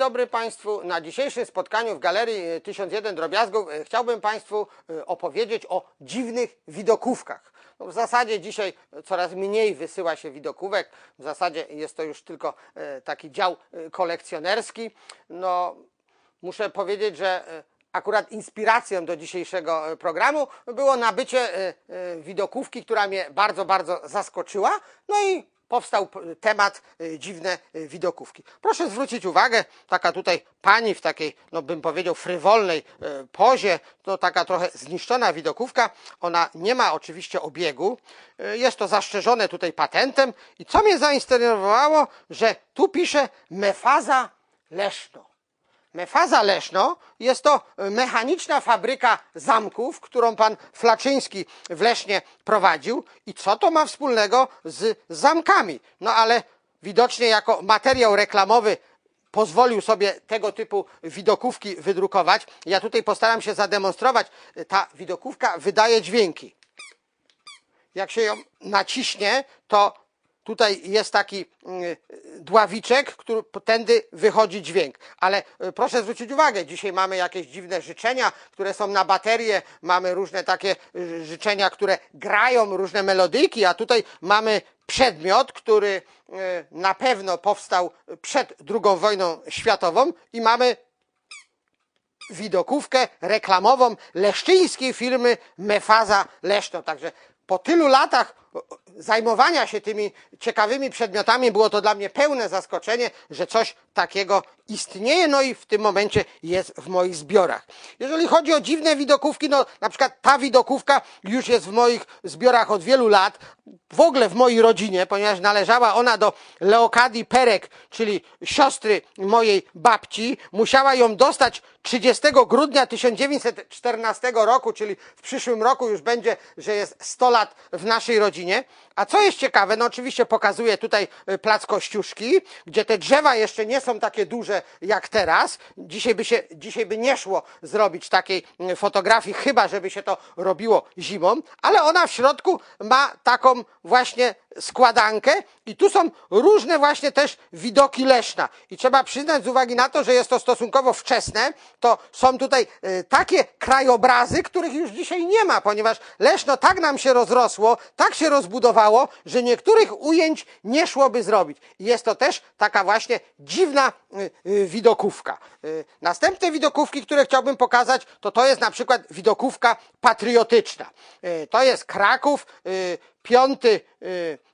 dobry Państwu. Na dzisiejszym spotkaniu w Galerii e, 1001 Drobiazgów e, chciałbym Państwu e, opowiedzieć o dziwnych widokówkach. No w zasadzie dzisiaj coraz mniej wysyła się widokówek. W zasadzie jest to już tylko e, taki dział e, kolekcjonerski. No, muszę powiedzieć, że e, akurat inspiracją do dzisiejszego e, programu było nabycie e, e, widokówki, która mnie bardzo, bardzo zaskoczyła. No i powstał temat e, dziwne e, widokówki. Proszę zwrócić uwagę, taka tutaj pani w takiej, no bym powiedział, frywolnej e, pozie, to taka trochę zniszczona widokówka. Ona nie ma oczywiście obiegu. Jest to zastrzeżone tutaj patentem. I co mnie zainteresowało, że tu pisze Mefaza Leszno. Mefaza Leszno jest to mechaniczna fabryka zamków, którą pan Flaczyński w Lesznie prowadził. I co to ma wspólnego z zamkami? No ale widocznie jako materiał reklamowy pozwolił sobie tego typu widokówki wydrukować. Ja tutaj postaram się zademonstrować. Ta widokówka wydaje dźwięki. Jak się ją naciśnie, to tutaj jest taki mm, dławiczek, który tędy wychodzi dźwięk. Ale y, proszę zwrócić uwagę, dzisiaj mamy jakieś dziwne życzenia, które są na baterię, mamy różne takie y, życzenia, które grają różne melodyjki, a tutaj mamy przedmiot, który y, na pewno powstał przed II wojną światową i mamy widokówkę reklamową leszczyńskiej firmy Mefaza Leszno. Także po tylu latach zajmowania się tymi ciekawymi przedmiotami było to dla mnie pełne zaskoczenie, że coś takiego istnieje, no i w tym momencie jest w moich zbiorach. Jeżeli chodzi o dziwne widokówki, no na przykład ta widokówka już jest w moich zbiorach od wielu lat, w ogóle w mojej rodzinie, ponieważ należała ona do Leokadii Perek, czyli siostry mojej babci. Musiała ją dostać 30 grudnia 1914 roku, czyli w przyszłym roku już będzie, że jest 100 lat w naszej rodzinie. A co jest ciekawe, no oczywiście pokazuję tutaj y, plac Kościuszki, gdzie te drzewa jeszcze nie są takie duże jak teraz. Dzisiaj by się, dzisiaj by nie szło zrobić takiej y, fotografii, chyba żeby się to robiło zimą, ale ona w środku ma taką właśnie składankę i tu są różne właśnie też widoki Leszna. I trzeba przyznać z uwagi na to, że jest to stosunkowo wczesne, to są tutaj e, takie krajobrazy, których już dzisiaj nie ma, ponieważ Leszno tak nam się rozrosło, tak się rozbudowało, że niektórych ujęć nie szłoby zrobić. I jest to też taka właśnie dziwna e, e, widokówka. Następne widokówki, które chciałbym pokazać, to to jest na przykład widokówka patriotyczna. To jest Kraków, 5 y,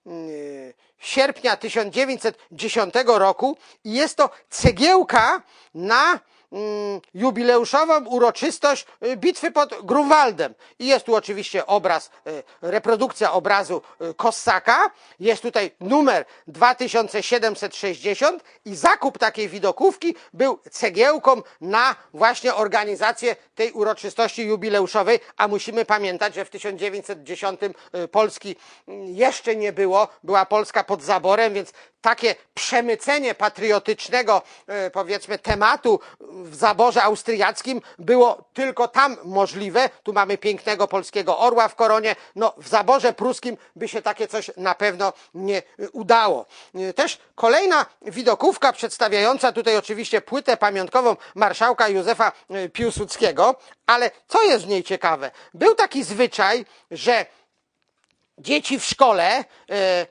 y, sierpnia 1910 roku i jest to cegiełka na jubileuszową uroczystość y, bitwy pod Grunwaldem. I jest tu oczywiście obraz, y, reprodukcja obrazu y, Kossaka. Jest tutaj numer 2760 i zakup takiej widokówki był cegiełką na właśnie organizację tej uroczystości jubileuszowej, a musimy pamiętać, że w 1910 y, Polski mm, jeszcze nie było, była Polska pod zaborem, więc takie przemycenie patriotycznego, powiedzmy, tematu w zaborze austriackim było tylko tam możliwe. Tu mamy pięknego polskiego orła w koronie. No, w zaborze pruskim by się takie coś na pewno nie udało. E, Też kolejna widokówka przedstawiająca tutaj oczywiście płytę pamiątkową marszałka Józefa e, Piłsudskiego, ale co jest w niej ciekawe? Był taki zwyczaj, że dzieci w szkole e, e,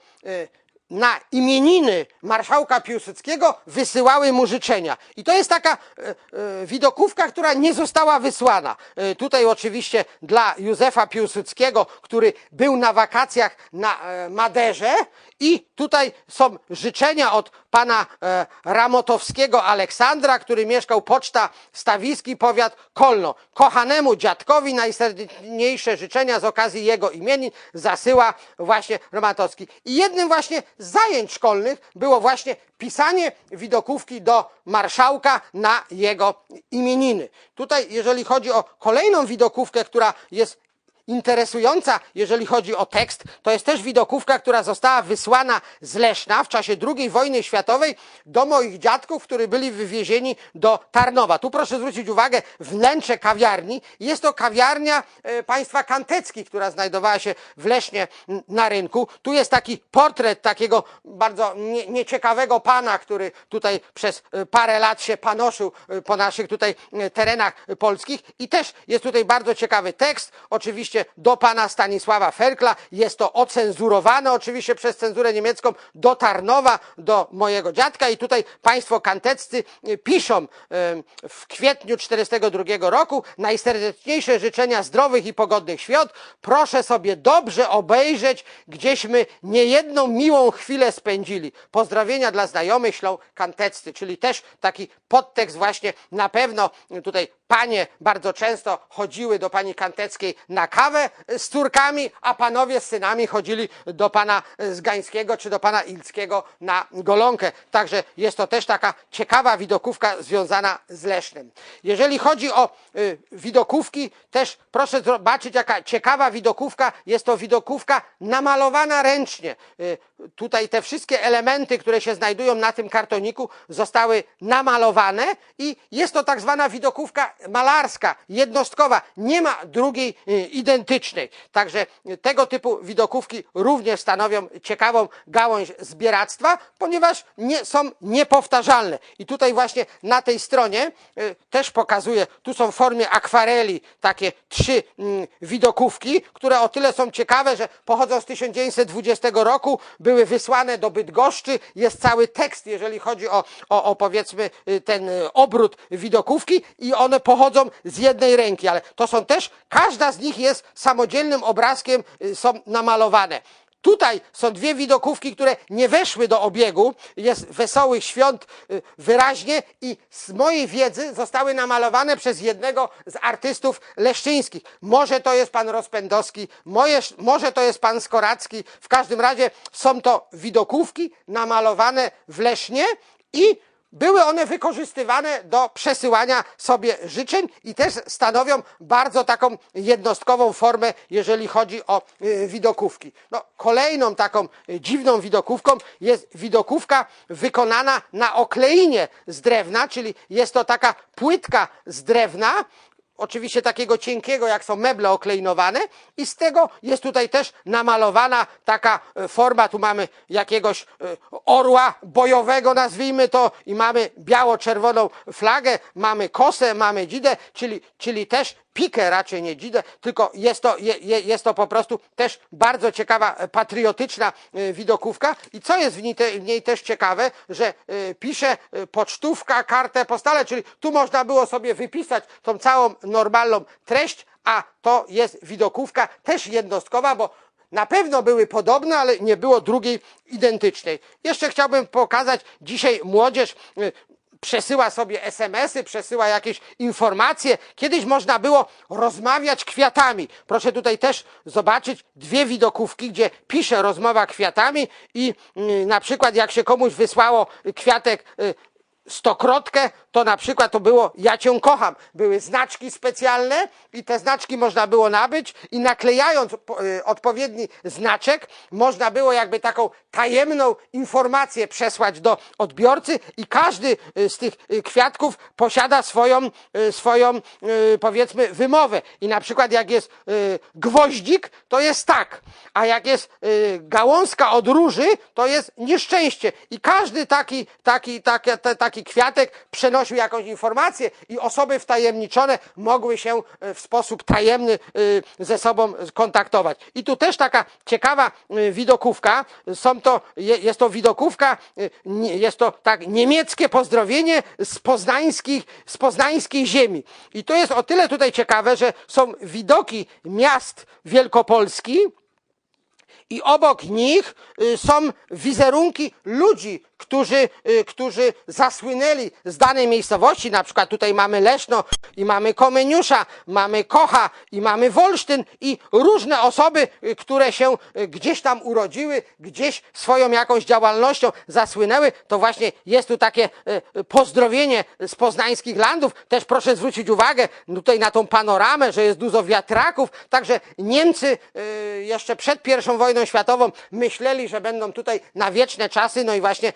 na imieniny marszałka Piłsudskiego wysyłały mu życzenia. I to jest taka e, e, widokówka, która nie została wysłana. E, Tutaj oczywiście dla Józefa Piłsudskiego, który był na wakacjach na e, Maderze i tutaj są życzenia od pana e, Ramotowskiego Aleksandra, który mieszkał poczta Stawiski, powiat Kolno. Kochanemu dziadkowi najserdeczniejsze życzenia z okazji jego imienin zasyła właśnie Ramatowski. I jednym właśnie zajęć szkolnych było właśnie pisanie widokówki do marszałka na jego imieniny. Tutaj, jeżeli chodzi o kolejną widokówkę, która jest interesująca, jeżeli chodzi o tekst, to jest też widokówka, która została wysłana z Leszna w czasie II wojny światowej do moich dziadków, którzy byli wywiezieni do Tarnowa. Tu proszę zwrócić uwagę, wnętrze kawiarni. Jest to kawiarnia e, państwa Kantecki, która znajdowała się w Lesznie na rynku. Tu jest taki portret takiego bardzo nie, nieciekawego pana, który tutaj przez e, parę lat się panoszył e, po naszych tutaj terenach polskich. I też jest tutaj bardzo ciekawy tekst, oczywiście do pana Stanisława Ferkla. Jest to ocenzurowane oczywiście przez cenzurę niemiecką do Tarnowa, do mojego dziadka. I tutaj państwo kanteccy e, piszą e, w kwietniu 1942 roku najserdeczniejsze życzenia zdrowych i pogodnych świąt. Proszę sobie dobrze obejrzeć, gdzieśmy niejedną miłą chwilę spędzili. Pozdrowienia dla znajomych ślą kanteccy, czyli też taki podtekst właśnie na pewno tutaj panie bardzo często chodziły do pani Kanteckiej na kawę z córkami, a panowie z synami chodzili do pana Zgańskiego czy do pana Ilckiego na golonkę. Także jest to też taka ciekawa widokówka związana z Lesznem. Jeżeli chodzi o y, widokówki, też proszę zobaczyć jaka ciekawa widokówka. Jest to widokówka namalowana ręcznie. Y, tutaj te wszystkie elementy, które się znajdują na tym kartoniku zostały namalowane i jest to tak zwana widokówka malarska, jednostkowa. Nie ma drugiej y, identycznej. Także tego typu widokówki również stanowią ciekawą gałąź zbieractwa, ponieważ nie, są niepowtarzalne. I tutaj właśnie na tej stronie y, też pokazuję, tu są w formie akwareli takie trzy mm, widokówki, które o tyle są ciekawe, że pochodzą z 1920 roku, były wysłane do Bydgoszczy, jest cały tekst, jeżeli chodzi o, o, o powiedzmy y, ten obrót widokówki i one pochodzą z jednej ręki, ale to są też, każda z nich jest samodzielnym obrazkiem, y, są namalowane. Tutaj są dwie widokówki, które nie weszły do obiegu. Jest Wesołych Świąt y, wyraźnie i z mojej wiedzy zostały namalowane przez jednego z artystów leszczyńskich. Może to jest pan Rozpędowski, może to jest pan Skoracki. W każdym razie są to widokówki namalowane w Lesznie i były one wykorzystywane do przesyłania sobie życzeń i też stanowią bardzo taką jednostkową formę, jeżeli chodzi o y, widokówki. No, kolejną taką y, dziwną widokówką jest widokówka wykonana na okleinie z drewna, czyli jest to taka płytka z drewna, oczywiście takiego cienkiego, jak są meble oklejnowane i z tego jest tutaj też namalowana taka e, forma, tu mamy jakiegoś e, orła bojowego, nazwijmy to, i mamy biało-czerwoną flagę, mamy kosę, mamy dzidę, czyli, czyli też pikę, raczej nie dzidę, tylko jest to, je, jest to po prostu też bardzo ciekawa, e, patriotyczna widokówka. I co jest w niej, te, w niej też ciekawe, że pisze pocztówka, kartę postale, czyli tu można było sobie wypisać tą całą normalną treść, a to jest widokówka też jednostkowa, bo na pewno były podobne, ale nie było drugiej identycznej. Jeszcze chciałbym pokazać, dzisiaj młodzież przesyła sobie SMS-y, przesyła jakieś informacje. Kiedyś można było rozmawiać kwiatami. Proszę tutaj też zobaczyć dwie widokówki, gdzie pisze rozmowa kwiatami i y, na przykład jak się komuś wysłało kwiatek y, stokrotkę, to na przykład to było ja cię kocham. Były znaczki specjalne i te znaczki można było nabyć i naklejając y, odpowiedni znaczek, można było jakby taką tajemną informację przesłać do odbiorcy i każdy y, z tych y, kwiatków posiada swoją, swoją powiedzmy wymowę. I na przykład jak jest gwoździk, to jest tak, a jak jest gałązka od róży, to jest nieszczęście. I każdy taki, taki, taki, taki kwiatek przenosi jakąś informację i osoby wtajemniczone mogły się e, w sposób tajemny e, ze sobą kontaktować. I tu też taka ciekawa e, widokówka. Są to, jest to widokówka, jest to tak niemieckie pozdrowienie z, poznańskich, z poznańskiej ziemi. I to jest o tyle tutaj ciekawe, że są widoki miast Wielkopolski, i obok nich są wizerunki ludzi którzy, y, którzy zasłynęli z danej miejscowości, na przykład tutaj mamy Leszno i mamy Komeniusza, mamy Kocha i mamy Wolsztyn i różne osoby, y, które się y, gdzieś tam urodziły, gdzieś swoją jakąś działalnością zasłynęły, to właśnie jest tu takie pozdrowienie z poznańskich landów. Też proszę zwrócić uwagę tutaj na tą panoramę, że jest dużo wiatraków, także Niemcy jeszcze przed pierwszą wojną światową myśleli, że będą tutaj na wieczne czasy, no i właśnie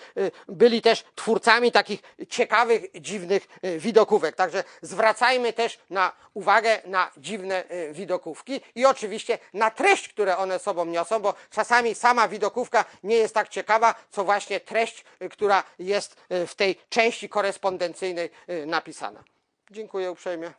byli też twórcami takich ciekawych, dziwnych y, widokówek. Także zwracajmy też na uwagę na dziwne y, widokówki i oczywiście na treść, które one sobą niosą, bo czasami sama widokówka nie jest tak ciekawa, co właśnie treść, y, która jest y, w tej części korespondencyjnej y, napisana. Dziękuję uprzejmie.